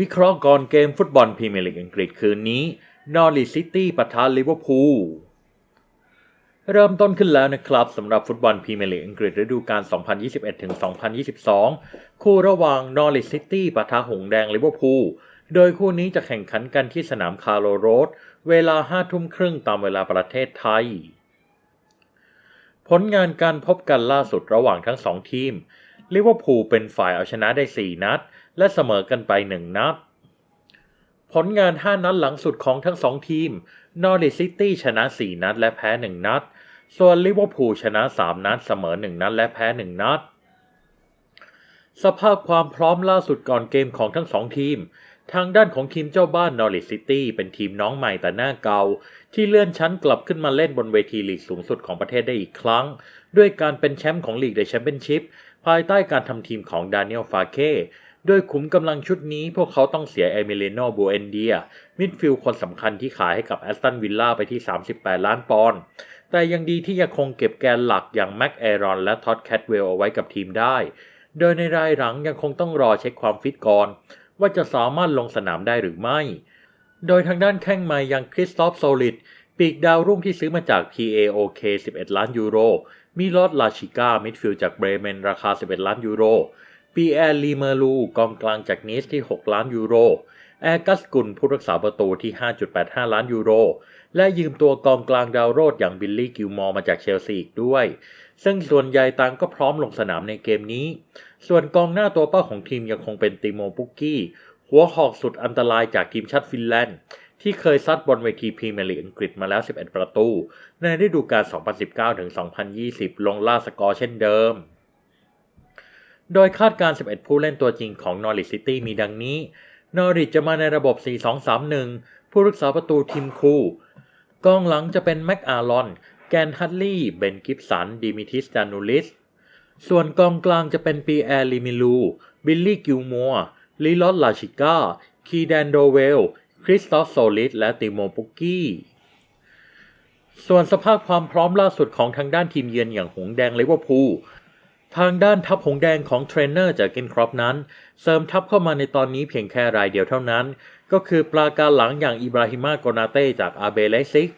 วิเคราะห์ก่อนเกมฟุตบอลพรีเมียร์ลีกอังกฤษคืนนี้นอริซิตี้ปะทะลิเวอร์พูลเริ่มต้นขึ้นแล้วนะครับสำหรับฟุตบอลพรีเมียร์ลีกอังกฤษฤดูกาล 2021-2022 คู่ระหว่างนอริซิตี้ปะทะหงแดงลิเวอร์พูล โดยคู่นี้จะแข่งขันกันที่สนามคาร์โลโรดเวลา5ทุ่มครึ่งตามเวลาประเทศไทย ผลงานการพบกันล่าสุดระหว่างทั้งสองทีม ลิเวอร์พูลเป็นฝ่ายเอาชนะได้ 4 นัด และเสมอกันไป 1 นัด ผลงาน 5 นัดหลังสุดของทั้ง 2 ทีม นอริซิตี้ชนะ 4 นัดและแพ้ 1 นัด ส่วนลิเวอร์พูลชนะ 3 นัดเสมอ 1 นัดและแพ้ 1 นัด สภาพความพร้อมล่าสุดก่อนเกมของทั้ง 2 ทีม ทางด้านของทีมเจ้าบ้านนอริซิตี้เป็นทีมน้องใหม่แต่หน้าเก่าที่เลื่อนชั้นกลับขึ้นมาเล่นบนเวทีลีกสูงสุดของประเทศได้อีกครั้ง ด้วยการเป็นแชมป์ของลีกเดอะแชมเปี้ยนชิพ ภายใต้การทำทีมของดานิเอลฟาเก้โดยขุมกำลังชุดนี้พวกเขาต้องเสียเอมิเลโนบูเอนเดีย มิดฟิลด์คนสำคัญที่ขายให้กับแอสตันวิลล่าไปที่ 38 ล้านปอนด์ แต่ยังดีที่ยังคงเก็บแกนหลักอย่างแม็กแอรอนและท็อดแคทเวลเอาไว้กับทีมได้ โดยในรายหลังยังคงต้องรอเช็คความฟิตก่อน ว่าจะสามารถลงสนามได้หรือไม่ โดยทางด้านแข้งใหม่อย่างคริสตอฟโซลิดปีกดาวรุ่งที่ซื้อมาจาก PAOK 11 ล้านยูโร มีลอดลาชิก้ามิดฟิลด์จากเบรเมน ราคา 11 ล้านยูโรปีแอร์ลีเมอรูกองกลางจากนิสที่ 6 ล้านยูโร แอร์กัสกุลผู้รักษาประตูที่ 5.85 ล้านยูโร และยืมตัวกองกลางดาวโรดอย่างบิลลี่กิลมอร์มาจากเชลซีอีกด้วย ซึ่งส่วนใหญ่ต่างก็พร้อมลงสนามในเกมนี้ ส่วนกองหน้าตัวเป้าของทีมยังคงเป็นติโมปุกกี้ หัวหอกสุดอันตรายจากทีมชาติฟินแลนด์ ที่เคยซัดบนเวทีพรีเมียร์ลีกอังกฤษมาแล้ว 11 ประตู ในฤดูกาล 2019-2020 ลงล่าสกอร์เช่นเดิม โดยคาดการ 11 ผู้เล่นตัวจริงของนอริ c ซิตี้มีดังนี้ นอริ c จะมาในระบบ 4-2-3-1 ผู้รักษาประตูทีมคู่ กองหลังจะเป็นแม็กอารอน แกนฮัตลีย์เบนกิฟสัน ดิมิทิสจานูลิส ส่วนกองกลางจะเป็นปีแอร์ลิมิลู บิลลี่ กิลมัวลิลอตลาชิก้า คีแดนโดเวล คริสตอฟโซลิสและติโมปุกกี้ ส่วนสภาพความพร้อมล่าสุดของทางด้านทีมเยือนอย่างหงแดงเลเวอร์พูลทางด้านทัพหงแดงของเทรนเนอร์จากเกนครอปนั้น เสริมทัพเข้ามาในตอนนี้เพียงแค่รายเดียวเท่านั้น ก็คือปลาการหลังอย่างอิบราฮิมาโกนาเต้จากอาเบเลซิก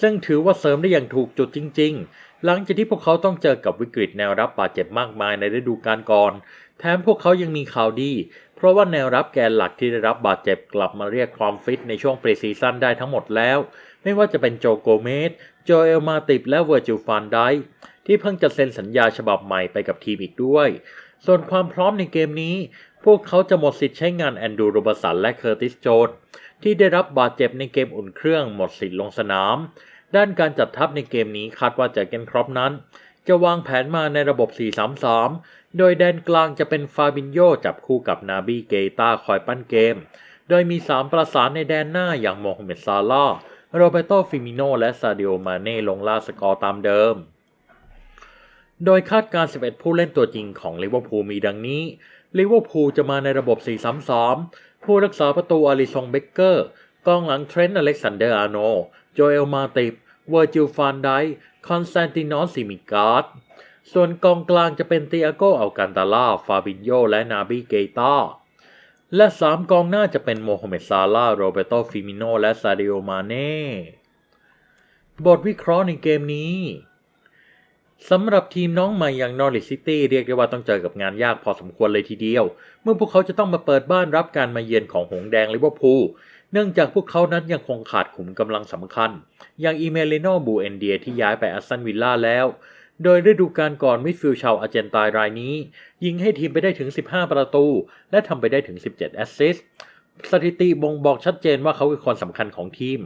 ซึ่งถือว่าเสริมได้อย่างถูกจุดจริง ๆ หลังจากที่พวกเขาต้องเจอกับวิกฤตแนวรับบาดเจ็บมากมายในฤดูกาลก่อน แถมพวกเขายังมีข่าวดี เพราะว่าแนวรับแกนหลักที่ได้รับบาดเจ็บกลับมาเรียกความฟิตในช่วงปรีซีซั่นได้ทั้งหมดแล้ว ไม่ว่าจะเป็นโจโกเมสโจเอลมาติบและเวอร์จิลฟานไดที่เพิ่งจะเซ็นสัญญาฉบับใหม่ไปกับทีมอีกด้วย ส่วนความพร้อมในเกมนี้ พวกเขาจะหมดสิทธิ์ใช้งานแอนดูโรบสันและเคอร์ติสโจนที่ได้รับบาดเจ็บในเกมอุ่นเครื่องหมดสิทธิ์ลงสนาม ด้านการจัดทัพในเกมนี้คาดว่าจะเกนครอปนั้น จะวางแผนมาในระบบ 4-3-3 โดยแดนกลางจะเป็นฟาบินโยจับคู่กับนาบีเกตาคอยปั้นเกม โดยมี 3 ประสานในแดนหน้าอย่างโมฮัมเหม็ดซาลาห์โรเบโตฟิมิโนและซาดิโอมาเน่ลงล่าสกอร์ตามเดิม โดยคาดการ 11 ผู้เล่นตัวจริงของลิเวอร์พูลมีดังนี้ ลิเวอร์พูลจะมาในระบบ 4-3-3 ผู้รักษาประตูอาริซงเบเกอร์ กองหลังเทรนต์อเล็กซานเดอร์อาโน โจเอลมาติบ เวอร์จิลฟานไดคอนสแตนตินอสซิมิการ์ด ส่วนกองกลางจะเป็นเตียโกอัลกันตาล่าฟาบินโย และนาบีเกตาและ 3 กองหน้าจะเป็นโมฮัมเหม็ดซาลาโรเบโตฟิมิโน และซาดิโอ มาเน่ บทวิเคราะห์ในเกมนี้ สำหรับทีมน้องใหม่อย่างนอริ c ซิตี้เรียกได้ว่าต้องเจอกับงานยากพอสมควรเลยทีเดียว เมื่อพวกเขาจะต้องมาเปิดบ้านรับการมาเยือนของหงแดงลิเวอร์พูลเนื่องจากพวกเขานั้นยังคงขาดขุมกำลังสำคัญ อย่างอีเมลิโนบูเอนเดียที่ย้ายไปอัสตันวิลล่าแล้ว โดยฤดูกาลก่อนมิดฟิลด์ชาวอาร์เจนตายรายนี้ ยิงให้ทีมไปได้ถึง 15 ประตู และทำไปได้ถึง 17 แอสซิสต์สถิติบ่งบอกชัดเจนว่าเขาคือคนสำคัญของทีม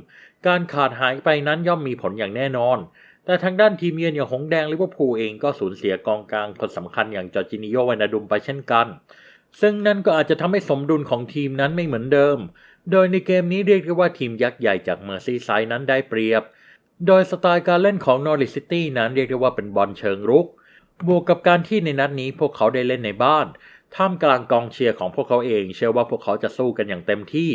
การขาดหายไปนั้นย่อมมีผลอย่างแน่นอน แต่ทางด้านทีมเยือนอย่างหงแดงลิเวอร์พูลเองก็สูญเสียกองกลางคนสำคัญอย่างจอร์จินิโยวานาดุมไปเช่นกัน ซึ่งนั่นก็อาจจะทำให้สมดุลของทีมนั้นไม่เหมือนเดิม โดยในเกมนี้เรียกได้ว่าทีมยักษ์ใหญ่จากเมอร์ซีไซด์นั้นได้เปรียบ โดยสไตล์การเล่นของนอริ c ซิตี้นั้นเรียกได้ว่าเป็นบอลเชิงรุก บวกกับการที่ในนัดนี้พวกเขาได้เล่นในบ้าน ท่ามกลางกองเชียร์ของพวกเขาเอง เชื่อว่าพวกเขาจะสู้กันอย่างเต็มที่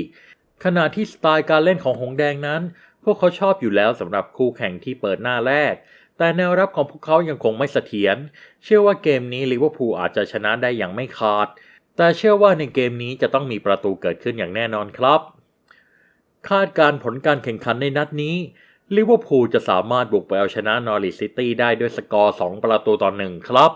ขณะที่สไตล์การเล่นของหงแดงนั้น วกเขาชอบอยู่แล้วสำหรับคู่แข่งที่เปิดหน้าแรก แต่แนวรับของพวกเขายังคงไม่เสถียร เชื่อว่าเกมนี้ลิเวอร์พูลอาจจะชนะได้อย่างไม่ขาด แต่เชื่อว่าในเกมนี้จะต้องมีประตูเกิดขึ้นอย่างแน่นอนครับ คาดการผลการแข่งขันในนัดนี้ลิเวอร์พูลจะสามารถบุกไปเอาชนะนอริสซิตี้ได้ด้วยสกอร์ 2 ประตูต่อหนึ่งครับ